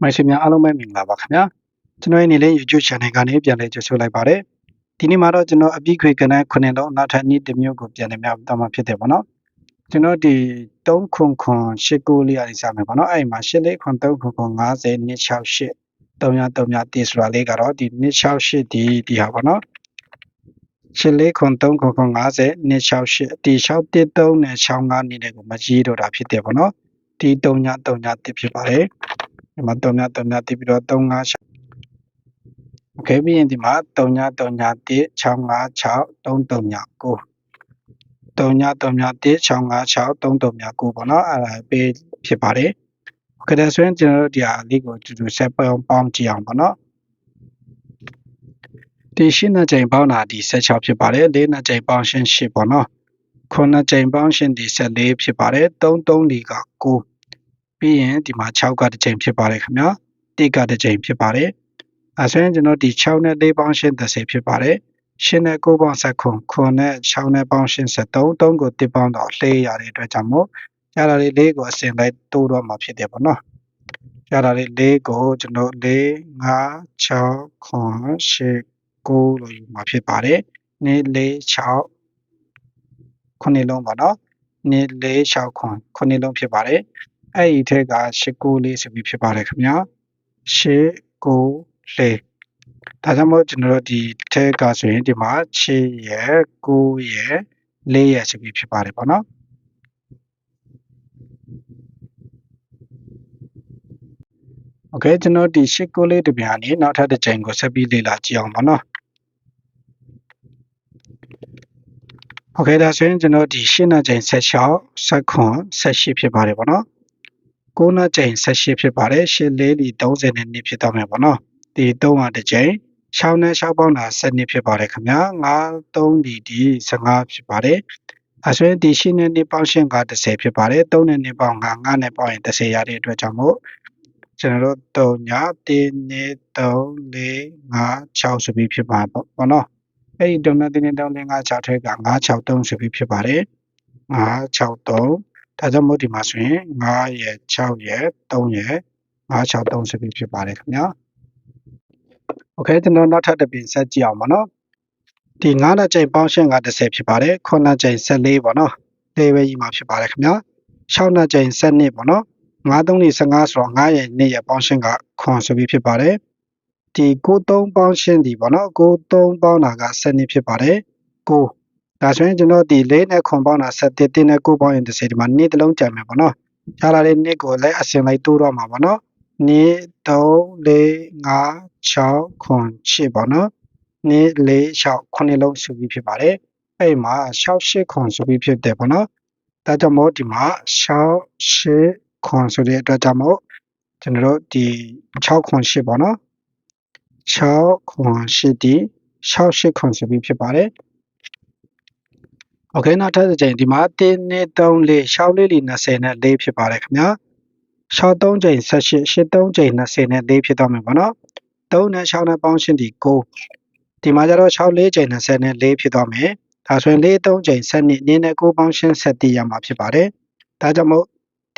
မိုက်ဆွေများအားလုံးပဲမင်္ဂလာပါခင်ဗျာကျွန်တော်ရဲ့နေလေး YouTube channel ကနေပြန်လည်ကြိုဆိုလိုက်ပါတယ်ဒီနေ့မှာတော့ကျွန်တော်အပြည့်ခွေကနန်းခုနှစ်လုံးနောက်ထပ်နေ့တစ်မျိုးကိုပြန်လည်များတော့မှာဖြစ်တယ်ပေါ့နော်ကျွန်တော်ဒီ3ခွန်ခွန်8ကိုလေးအရင်စမယ်ပေါ့နော်အဲ့ဒီမှာ8လေးခွန်3ခွန်ခွန်50 268 333တေဆိုတာလေးကတော့ဒီ268ဒီဒီဟာပေါ့နော်ရှစ်လေးခွန်3ခွန်ခွန်50 268ဒီ613နဲ့65နေတဲ့ကိုမကြီးတော့တာဖြစ်တယ်ပေါ့နော်ဒီ3ည3ညတစ်ဖြစ်ပါတယ် ဒီမှာ3ည3ညတိပြီးတော့3 5 6 Okay ပြီးရင်ဒီမှာ3ည3ညတိ6 5 6 3 3ည9 3ည3ညတိ6 5 6 3 3ည9ပေါ့နော်အဲ့ဒါပေးဖြစ်ပါတယ်။ Okay ဒါဆိုရင်ကျွန်တော်တို့ဒီဟာလေးကိုတူတူဆက်ပေါင်းပေါင်းကြည့်အောင်ပေါ့နော်။ဒီရှင်းတဲ့ချိန်ပေါင်းတာဒီ16ဖြစ်ပါတယ်။လေးနဲ့ချိန်ပေါင်းရှင်း8ပေါ့နော်။ခုနှစ်ချိန်ပေါင်းရှင်းဒီ14ဖြစ်ပါတယ်။3 3ဒီက9 ပြီးရင်ဒီမှာ6ကတစ်ချိန်ဖြစ်ပါတယ်ခင်ဗျာ1ကတစ်ချိန်ဖြစ်ပါတယ်အဲဆိုရင်ကျွန်တော်ဒီ6နဲ့4ပေါင်းရှင်း30ဖြစ်ပါတယ်ရှင်းနဲ့9ပေါင်းဆက်ခွန်ခွန်နဲ့6နဲ့ပေါင်းရှင်း73 3ကို1ပေါင်းတော့လှေးရတဲ့အတွက်ကြောင့်မို့ရတာလေး၄ကိုအစဉ်လိုက်တိုးတော့မှာဖြစ်တယ်ပေါ့နော်ရတာလေး၄ကိုကျွန်တော်4 5 6ခွန်8 9လို့ယူမှာဖြစ်ပါတယ်2 4 6ခုနှစ်လုံးပါနော်2 4 6ခွန်ခုနှစ်လုံးဖြစ်ပါတယ် အဲ့ဒီထက်က8 9လေးဆိုပြီးဖြစ်ပါတယ်ခင်ဗျာ8 9 4ဒါကြောင့်မို့ကျွန်တော်တို့ဒီထက်ကဆိုရင်ဒီမှာ6ရယ်9ရယ်4ရယ်ဆိုပြီးဖြစ်ပါတယ်ပေါ့နော်โอเคကျွန်တော်ဒီ8 9လေးတပြန်နေနောက်ထပ်တစ်ချိန်ကိုဆက်ပြီးလေ့လာကြည့်အောင်ပါနော်โอเคဒါဆိုရင်ကျွန်တော်ဒီရှင်းတဲ့ချိန်16 16 18ဖြစ်ပါတယ်ပေါ့နော် 9နှစ်ချိန်18ဖြစ်ပါတယ်ရှင်းလေးဒီ30နဲ့2ဖြစ်တော့မယ်ပေါ့နော်ဒီ3ကတစ်ချိန်6နဲ့6ပေါင်းတာ7နှစ်ဖြစ်ပါတယ်ခင်ဗျာ9 3ဒီဒီ15ဖြစ်ပါတယ်အဲဆိုရင်ဒီရှင်းနဲ့2ပေါင်းရှင်းက30ဖြစ်ပါတယ်3နဲ့2ပေါင်း9 9နဲ့ပေါင်းရင်30ရတဲ့အတွက်ကြောင့်မို့ကျွန်တော်တို့3ည1 2 3 4 5 6ဆိုပြီးဖြစ်ပါပေါ့နော်အဲ့ဒီတုံနဲ့တင်းတင်းတုံတင်း5 6ထဲက963ဆိုပြီးဖြစ်ပါတယ်963 ဒါကြောင့်မို့ဒီမှာဆိုရင်9ရယ်6ရယ်3ရယ်963ဆိုပြီးဖြစ်ပါတယ်ခင်ဗျာโอเคကျွန်တော်နောက်ထပ်တစ်ပြင်ဆက်ကြည့်အောင်ပါနော်ဒီ9နှစ်ချိန်ပေါင်းရှင်းက30ဖြစ်ပါတယ်9နှစ်ချိန်14ပေါ့နော်လေးပဲကြီးမှာဖြစ်ပါတယ်ခင်ဗျာ6နှစ်ချိန်12ပေါ့နော်9 3 15ဆိုတော့9ရယ်2ရယ်ပေါင်းရှင်းကခွန်ဆိုပြီးဖြစ်ပါတယ်ဒီ93ပေါင်းရှင်းဒီပေါ့နော်93ပေါင်းတာက7နှစ်ဖြစ်ပါတယ်9 ဒါဆိုရင်ကျွန်တော်ဒီ4နဲ့ခွန်ပေါင်းတာ7တင်းနဲ့9ပေါင်းရင်30ဒီမှာ2တလုံးကြံမယ်ပေါ့နော်ရလာတဲ့2ကိုလည်းအစင်လိုက်တိုးတော့မှာပေါ့နော်2 3 4 5 6ခွန်8ပေါ့နော်2 4 6ခုနှစ်လုံးစုပြီးဖြစ်ပါတယ်အဲ့မှာ6 8ခွန်စုပြီးဖြစ်တယ်ပေါ့နော်ဒါကြောင့်မို့ဒီမှာ6 8ခွန်ဆိုတဲ့အတွက်ကြောင့်မို့ကျွန်တော်တို့ဒီ6ခွန်8ပေါ့နော်6ခွန်8ဒီ6 8ခွန်ဆိုပြီးဖြစ်ပါတယ် โอเคနောက်ထပ်တစ်ချိန်ဒီမှာ1 2 3 4 6လေးလီ20နဲ့4ဖြစ်ပါတယ်ခင်ဗျာ6 3ချိန်18 8 3ချိန်20နဲ့4ဖြစ်တော့မယ်ပေါ့နော်3နဲ့6နဲ့ပေါင်းရှင်းဒီ9ဒီမှာကျတော့6 4ချိန်20နဲ့4ဖြစ်တော့မယ်ဒါဆိုရင်4 3ချိန်7နှစ်နင်းနဲ့9ပေါင်းရှင်း7တည်ရမှာဖြစ်ပါတယ်ဒါကြောင့်မို့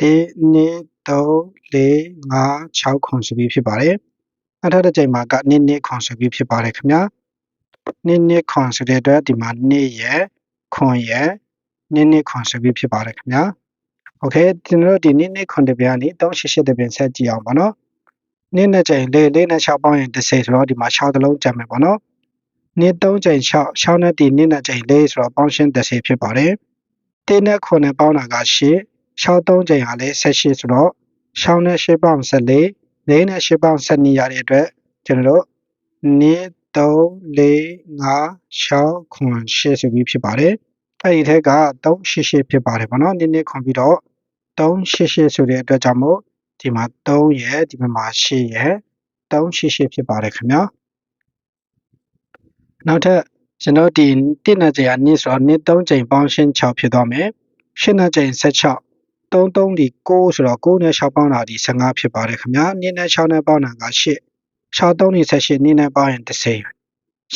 1 2 3 4 5 6ခွန်ဆိုပြီးဖြစ်ပါတယ်နောက်ထပ်တစ်ချိန်မှာကနင်းနစ်ခွန်ဆိုပြီးဖြစ်ပါတယ်ခင်ဗျာနင်းနစ်ခွန်ဆိုတဲ့အတွက်ဒီမှာနှစ်ရယ် ခွန်ရယ်နင်းနစ်ခွန်ဆိုပြီးဖြစ်ပါတယ်ခင်ဗျာโอเคကျွန်တော်တို့ဒီနင်းနစ်ခွန်တပြားနေ388တပြားဆက်ကြည့်အောင်ပါနော်နင်းနဲ့ချိန်၄၄နဲ့6ပေါင်းရင်30ဆိုတော့ဒီမှာ6တလုံးကြံမယ်ပေါ့နော်နင်း3ချိန်6 6နဲ့ဒီနင်းနဲ့ချိန်4ဆိုတော့ပေါင်းရှင်း30ဖြစ်ပါတယ်တင်းနဲ့ခွန်နဲ့ပေါင်းတာက8 6 3ချိန်ဟာလည်း18ဆိုတော့6နဲ့8ပေါင်း14 4နဲ့8ပေါင်း12ရတဲ့အတွက်ကျွန်တော်တို့နင်း 3 4 5 6ခွန်8ဆိုပြီးဖြစ်ပါတယ်အဲ့ဒီထက်က388ဖြစ်ပါတယ်ပေါ့နော်နည်းနည်းခွန်ပြီးတော့388ဆိုတဲ့အတွက်ကြောင့်မို့ဒီမှာ3ရယ်ဒီမှာ8ရယ်388ဖြစ်ပါတယ်ခင်ဗျာနောက်ထပ်ကျွန်တော်ဒီ1နှစ်ချိန်အနည်းဆိုတော့နှစ်3ချိန်ပေါင်းရှင်း6ဖြစ်သွားမယ်8နှစ်ချိန်16 33ဒီ6ဆိုတော့9နဲ့6ပေါင်းတာဒီ15ဖြစ်ပါတယ်ခင်ဗျာ2နဲ့6နဲ့ပေါင်းတာက8 6 3နေ18နည်းနဲ့ပေါင်းရင်30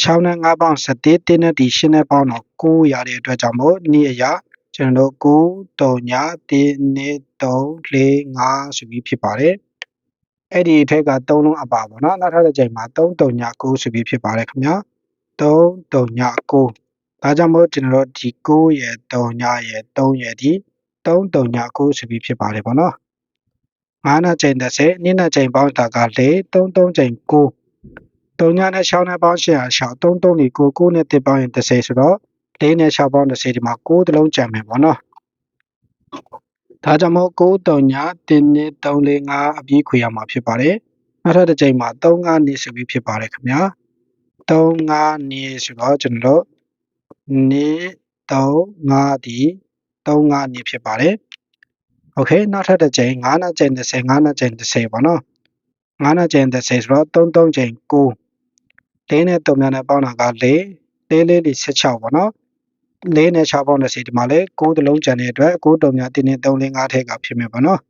6နဲ့5ပေါင်း17တင်းနဲ့ဒီ8နဲ့ပေါင်းတော့9ရတဲ့အတွက်ကြောင့်မို့နေ့အရာကျွန်တော်တို့9 3ည1 2 3 4 5ဆိုပြီးဖြစ်ပါတယ်အဲ့ဒီထက်က3လုံးအပါပေါ့နော်နောက်ထပ်တစ်ချိန်မှာ3တုံည9ဆိုပြီးဖြစ်ပါတယ်ခင်ဗျာ3တုံည9ဒါကြောင့်မို့ကျွန်တော်တို့ဒီ9ရဲ့တုံညရဲ့3ရဲ့ဒီ3တုံည9ဆိုပြီးဖြစ်ပါတယ်ပေါ့နော် 9နဲ့ချိန်30နှစ်နဲ့ချိန်ပေါင်းတာက4 3 3ချိန်9တုံညနဲ့6နဲ့ပေါင်း800 6 3 3ဒီ9 9နဲ့တစ်ပေါင်းရင်30ဆိုတော့4နဲ့6ပေါင်း30ဒီမှာ9တလုံးကျန်မယ်ပေါ့နော်ဒါကြောင့်မို့9တုံည1နဲ့3 4 5အပြီးခွေရမှာဖြစ်ပါတယ်နောက်ထပ်တစ်ချိန်မှာ3 5နေဆိုပြီးဖြစ်ပါတယ်ခင်ဗျာ3 5နေဆိုတော့ကျွန်တော်တို့နေ3 5ဒီ3 5နေဖြစ်ပါတယ် โอเคနောက်ထပ်တစ်ချိန်9နဲ့ချိန်30 9နဲ့ချိန်30ပေါ့နော်9နဲ့ချိန်30ဆိုတော့3 3ချိန်9 4နဲ့3နဲ့ပေါင်းတာက4 4 4ဒီ16ပေါ့နော်4နဲ့6ပေါင်း30ဒီမှာလေ9တလုံးကျန်တဲ့အတွက်9တုံညာ1နဲ့3 4 5ထက်ကဖြစ်မယ်ပေါ့နော်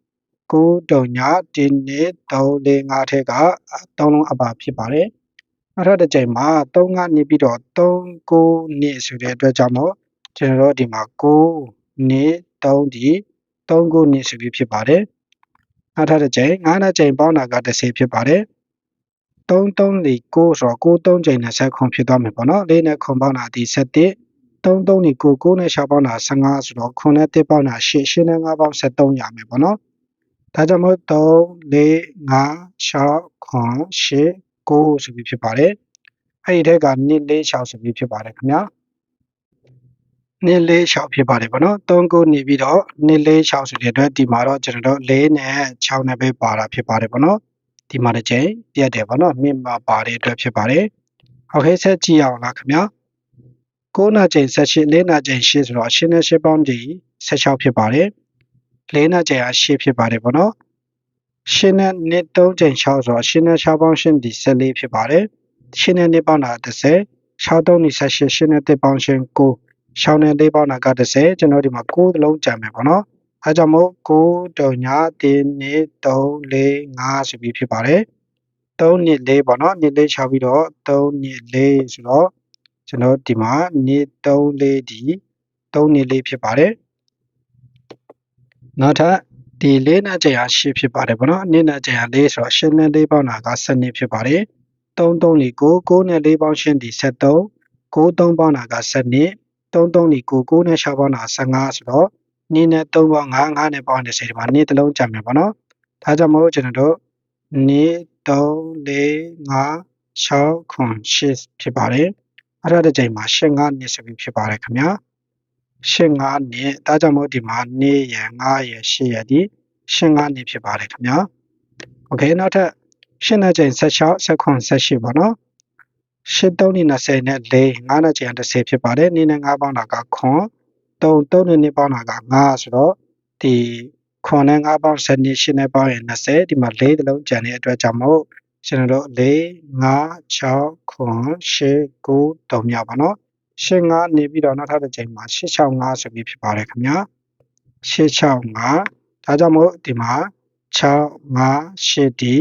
9တုံညာ1နဲ့3 4 5ထက်က3လုံးအပါဖြစ်ပါတယ်နောက်ထပ်တစ်ချိန်မှာ3ကနေပြီးတော့3 9နှစ်ဆိုတဲ့အတွက်ကြောင့်မို့ကျွန်တော်တို့ဒီမှာ9နှစ်3ဒီ 3 9နှစ်ဆိုပြီးဖြစ်ပါတယ်နောက်ထပ်တစ်ချိန်9နဲ့ချိန်ပေါင်းတာက30ဖြစ်ပါတယ်3 3 4 9ဆိုတော့9 3ချိန်နဲ့ဆက်ခွန်ဖြစ်သွားမယ်ပေါ့နော်4နဲ့ခွန်ပေါင်းတာဒီ7 3 3นี่9 9နဲ့6ပေါင်းတာ15ဆိုတော့9နဲ့1ပေါင်းတာ8 8နဲ့5ပေါင်း73ရမယ်ပေါ့နော်ဒါကြောင့်မို့3 4 5 6 9 8 9ဆိုပြီးဖြစ်ပါတယ်အဲ့ဒီထက်က2 4 6ဆိုပြီးဖြစ်ပါတယ်ခင်ဗျာ 246ဖြစ်ပါတယ်ပေါ့နော်3ကိုနေပြီးတော့246ဆိုတဲ့အတွက်ဒီမှာတော့ကျွန်တော်တို့4နဲ့6နဲ့ပဲပါတာဖြစ်ပါတယ်ပေါ့နော်ဒီမှာတစ်ချိန်ပြတ်တယ်ပေါ့နော်နှစ်မှာပါတဲ့အတွက်ဖြစ်ပါတယ်ဟုတ်ကဲ့ဆက်ကြည့်အောင်လားခင်ဗျာ9နာချိန်18 4နာချိန်8ဆိုတော့8နဲ့8ပေါင်းဒီ16ဖြစ်ပါတယ်4နာချိန်အား8ဖြစ်ပါတယ်ပေါ့နော်8နဲ့နှစ်3ချိန်6ဆိုတော့8နဲ့6ပေါင်း8ဒီ14ဖြစ်ပါတယ်8နဲ့နှစ်ပေါင်းတာ10 6 3 18 8နဲ့1ပေါင်း8 9 6နဲ့4ပေါင်းတာက30ကျွန်တော်ဒီမှာ9သလုံးကြံမယ်ပေါ့နော်အဲကြောင့်မို့9တုံညာ1 2 3 4 5ဆိုပြီးဖြစ်ပါတယ်3နှစ်4ပေါ့နော်နှစ်4ချပြီးတော့3နှစ်4ဆိုတော့ကျွန်တော်ဒီမှာနှစ်3လေးဒီ3နှစ်လေးဖြစ်ပါတယ်နောက်ထပ်ဒီ၄နဲ့ကြရာ8ဖြစ်ပါတယ်ဗောနော်နှစ်နဲ့ကြရာ4ဆိုတော့8နဲ့4ပေါင်းတာက7နှစ်ဖြစ်ပါတယ်3 3လေး9 9နဲ့4ပေါင်း8ဒီ73 9 3ပေါင်းတာက 7နှစ်3 3လေး9 9နဲ့6ပေါင်းတာ15ဆိုတော့နှစ်နဲ့3ပေါင်း5 5နဲ့ပေါင်း30ဒီမှာနှစ်တစ်လုံးကြံမယ်ဗောနော်ဒါကြောင့်မို့ကျွန်တော်တို့နှစ်3 4 5 6 9 8ဖြစ်ပါတယ်အဲ့ဒါတစ်ချိန်မှာ8 9နှစ်ဆိုပြီးဖြစ်ပါတယ်ခင်ဗျာ8 9နှစ်ဒါကြောင့်မို့ဒီမှာ2ရယ်5ရယ်8ရယ်ဒီ8 9နှစ်ဖြစ်ပါတယ်ခင်ဗျာโอเคနောက်ထပ်8နဲ့ချိန်16 19 18ပေါ့နော် 8 3နဲ့20နဲ့4 5နဲ့ချိန်30ဖြစ်ပါတယ်2နဲ့5ပေါင်းတာကခွန်3 3နဲ့2ပေါင်းတာက5ဆိုတော့ဒီခွန်နဲ့5ပေါင်း7နဲ့8နဲ့ပေါင်းရင်20ဒီမှာ4တလုံးကျန်တဲ့အတွက်ကြောင့်မို့ကျွန်တော်တို့4 5 6ခွန်8 9 3မြောက်ပါနော်8 5နေပြီးတော့နောက်ထပ်တစ်ချိန်မှာ8 6 5ဆိုပြီးဖြစ်ပါတယ်ခင်ဗျာ8 6 5ဒါကြောင့်မို့ဒီမှာ6 5 8ဒီ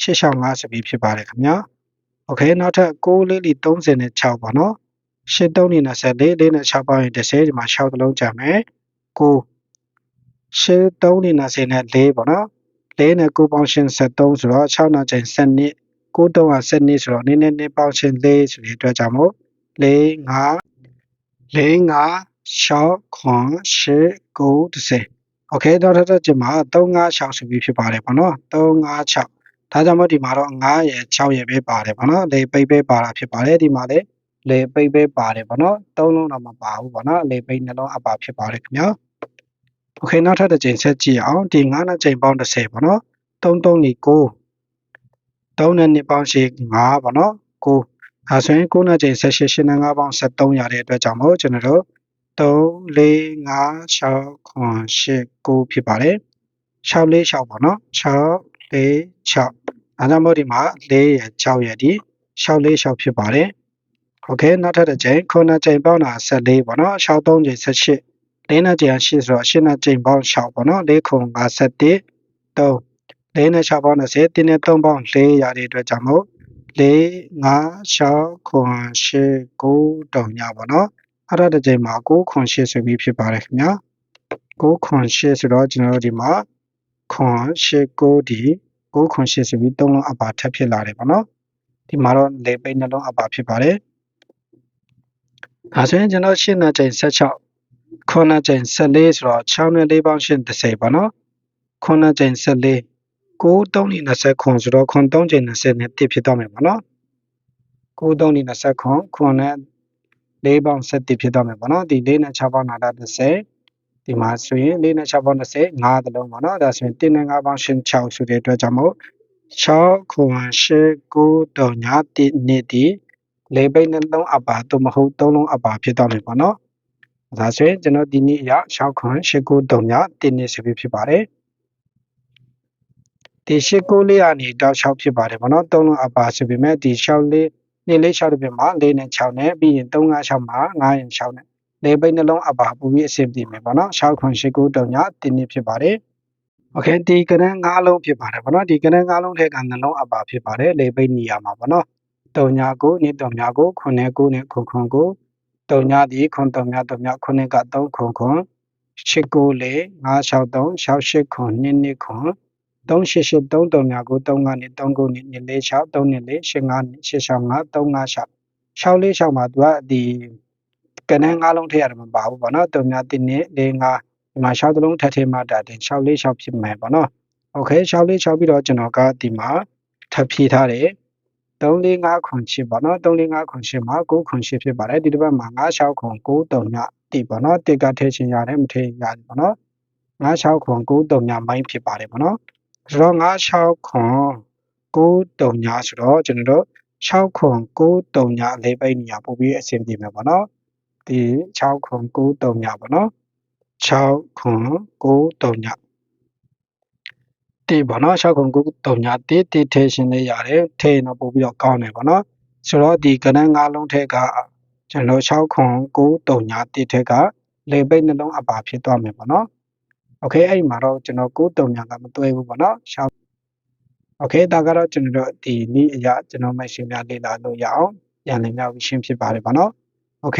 8 6 5ဆိုပြီးဖြစ်ပါတယ်ခင်ဗျာ โอเคနောက်ထပ်6လေးလီ36ပါနော်8 3နေ24 4နဲ့6ပေါင်းရင်30ဒီမှာ6တလုံးကျန်မယ်9 8 3နေ20နဲ့4ပေါ့နော်4နဲ့9ပေါင်းရှင်73ဆိုတော့6နောက်ချိန်7နှစ်9 3က7နှစ်ဆိုတော့နည်းနည်းနည်းပေါင်းရှင်4ဆိုတဲ့အတွက်ကြောင့်မို့4 5 4 5 6 9 8 9 10โอเคတော့ထပ်ထပ်ကျင်မှာ3 5 6ဆိုပြီးဖြစ်ပါတယ်ပေါ့နော်3 5 6 ဒါကြောင့်မို့ဒီမှာတော့9ရယ်6ရယ်ပဲပါတယ်ပေါ့နော်လေပိတ်ပဲပါတာဖြစ်ပါတယ်ဒီမှာလေလေပိတ်ပဲပါတယ်ပေါ့နော်3လုံးတော့မပါဘူးပေါ့နော်လေပိတ်နှလုံးအပါဖြစ်ပါတယ်ခင်ဗျာโอเคနောက်ထပ်တစ်ချိန်ဆက်ကြည့်အောင်ဒီ9နဲ့ချိန်ပေါင်း30ပေါ့နော်3 3နေ9 3နဲ့2ပေါင်းရှိ5ပေါ့နော်9အဲဆိုရင်9နဲ့ချိန်18 8နဲ့5ပေါင်း73ရတဲ့အတွက်ကြောင့်မို့ကျွန်တော်တို့3 4 5 6 9 8 9ဖြစ်ပါတယ်6 4 6ပေါ့နော်6 4 6အဲဒါမို့ဒီမှာ4ရယ်6ရယ်ဒီ6 4 6ဖြစ်ပါတယ်โอเคနောက်ထပ်တစ်ချိန်9နဲ့ချိန်ပေါင်းတာ14ပေါ့နော်6 3ချိန်18လေးနဲ့ကြံ8ဆိုတော့8နဲ့ကြိမ်ပေါင်း6ပေါ့နော်၄ခု51 3လေးနဲ့6ပေါင်း30တင်းနဲ့3ပေါင်း4ရတဲ့အတွက်ကြောင့်မို့4 5 6ခွန်8 9တုံညပေါ့နော်အဲ့ဒါတစ်ကြိမ်မှာ9ခွန်8ဆိုပြီးဖြစ်ပါတယ်ခင်ဗျာ9ခွန်8ဆိုတော့ကျွန်တော်တို့ဒီမှာ ခွန်8 9ဒီ9 9ခွန်8ဆိုပြီး3လုံးအပါထပ်ဖြစ်လာတယ်ပေါ့နော်ဒီမှာတော့လေပိတ်နှလုံးအပါဖြစ်ပါတယ်ဒါဆိုရင်ကျွန်တော်ရှင်းနာချိန်16ခွန်နာချိန်14ဆိုတော့6နဲ့4ပေါင်းရှင်း30ပေါ့နော်ခွန်နာချိန်14 9 3နဲ့20ခွန်ဆိုတော့ခွန်3ချိန်20နဲ့1ဖြစ်တော့မယ်ပေါ့နော်9 3နဲ့20ခွန်ခွန်နဲ့4ပေါင်း7ဖြစ်တော့မယ်ပေါ့နော်ဒီ4နဲ့6ပေါင်းနာတာ30 ဒီမှာဆိုရင်4နဲ့6ပေါင်း20 5တလုံးပေါ့နော်ဒါဆိုရင်1နဲ့5ပေါင်းရှင်း6ဆိုတဲ့အတွက်ကြောင့်မို့6ခွန်8 9 3ည1နှစ်ဒီလေပိတ်နှလုံးအပါသို့မဟုတ်3လုံးအပါဖြစ်တော့မယ်ပေါ့နော်ဒါဆိုရင်ကျွန်တော်ဒီနေ့အရ6ခွန်8 9 3ည1နှစ်ဆိုပြီးဖြစ်ပါတယ်ဒီ8 9လေးကနေတောက်6ဖြစ်ပါတယ်ပေါ့နော်3လုံးအပါဆိုပေမဲ့ဒီ6လေးနေ့လေး6တစ်ပြမှာ4နဲ့6နဲ့ပြီးရင်3 5 6မှာ9ရင်6နဲ့ လေပိတ်နှလုံးအပါပူပြီးအဆင်ပြေမယ်ပေါ့နော်6ခွန်8 9 3ည1နှစ်ဖြစ်ပါတယ်โอเคဒီကနန်း၅လုံးဖြစ်ပါတယ်ဗောနော်ဒီကနန်း၅လုံးထဲကနှလုံးအပါဖြစ်ပါတယ်လေပိတ်နေရာမှာဗောနော်တုံညာကိုနိတုံညာကိုခုနှစ်ကိုနဲ့ခုခွန်ကိုတုံညာဒီခွန်တုံညာတုံညာခုနှစ်က3ခွန်ခွန်8ကိုလေ963 68ခွန်2နှစ်ခွန်388 3တုံညာကို3ကနေ3ကိုနဲ့2လေး6 3နဲ့4 85 865 356 646မှာသူကဒီ ကနန်း၅လုံးထဲရတယ်မပါဘူးဗောနော်တုံညာ1နဲ့4 5ဒီမှာ6တလုံးထပ်ထည့်မှတာတင်6လေး6ဖြစ်မယ်ပေါ့နော်โอเค6လေး6ပြီးတော့ကျွန်တော်ကဒီမှာထပ်ဖြည့်ထားတယ်3 4 5ခွန်8ပေါ့နော်3 4 5ခွန်8မှာ9ခွန်8ဖြစ်ပါတယ်ဒီတစ်ပတ်မှာ9 6ခွန်9 3ညတိပေါ့နော်တစ်ကထည့်ခြင်းရတယ်မထည့်ရတယ်ပေါ့နော်9 6ခွန်9 3ညမိုင်းဖြစ်ပါတယ်ပေါ့နော်ဆိုတော့9 6ခွန်9 3ညဆိုတော့ကျွန်တော်တို့6ခွန်9 3ညအလေးပိတ်နေရပို့ပြီးအဆင်ပြေမယ်ပေါ့နော် ဒီ6ခွန်9 3ညပေါ့နော်6ခွန်9 3ညတေပေါ့နော်6ခွန်9 3ညတေတေထဲရှင်လေးရတယ်ထဲရင်တော့ပို့ပြီးတော့ကောင်းတယ်ပေါ့နော်ဆိုတော့ဒီကဏ္ဍ၅လုံးထက်ကကျွန်တော်6ခွန်9 3ညတေထက်ကလေပိတ်နှလုံးအပါဖြစ်သွားမယ်ပေါ့နော်โอเคအဲ့ဒီမှာတော့ကျွန်တော်9 3ညကမတွဲဘူးပေါ့နော်6โอเคဒါကတော့ကျွန်တော်တို့ဒီနည်းအရာကျွန်တော်မိုက်ရှင်များလေ့လာလို့ရအောင်ပြန်လည်မြောက်ရှင်းဖြစ်ပါတယ်ပေါ့နော်โอเค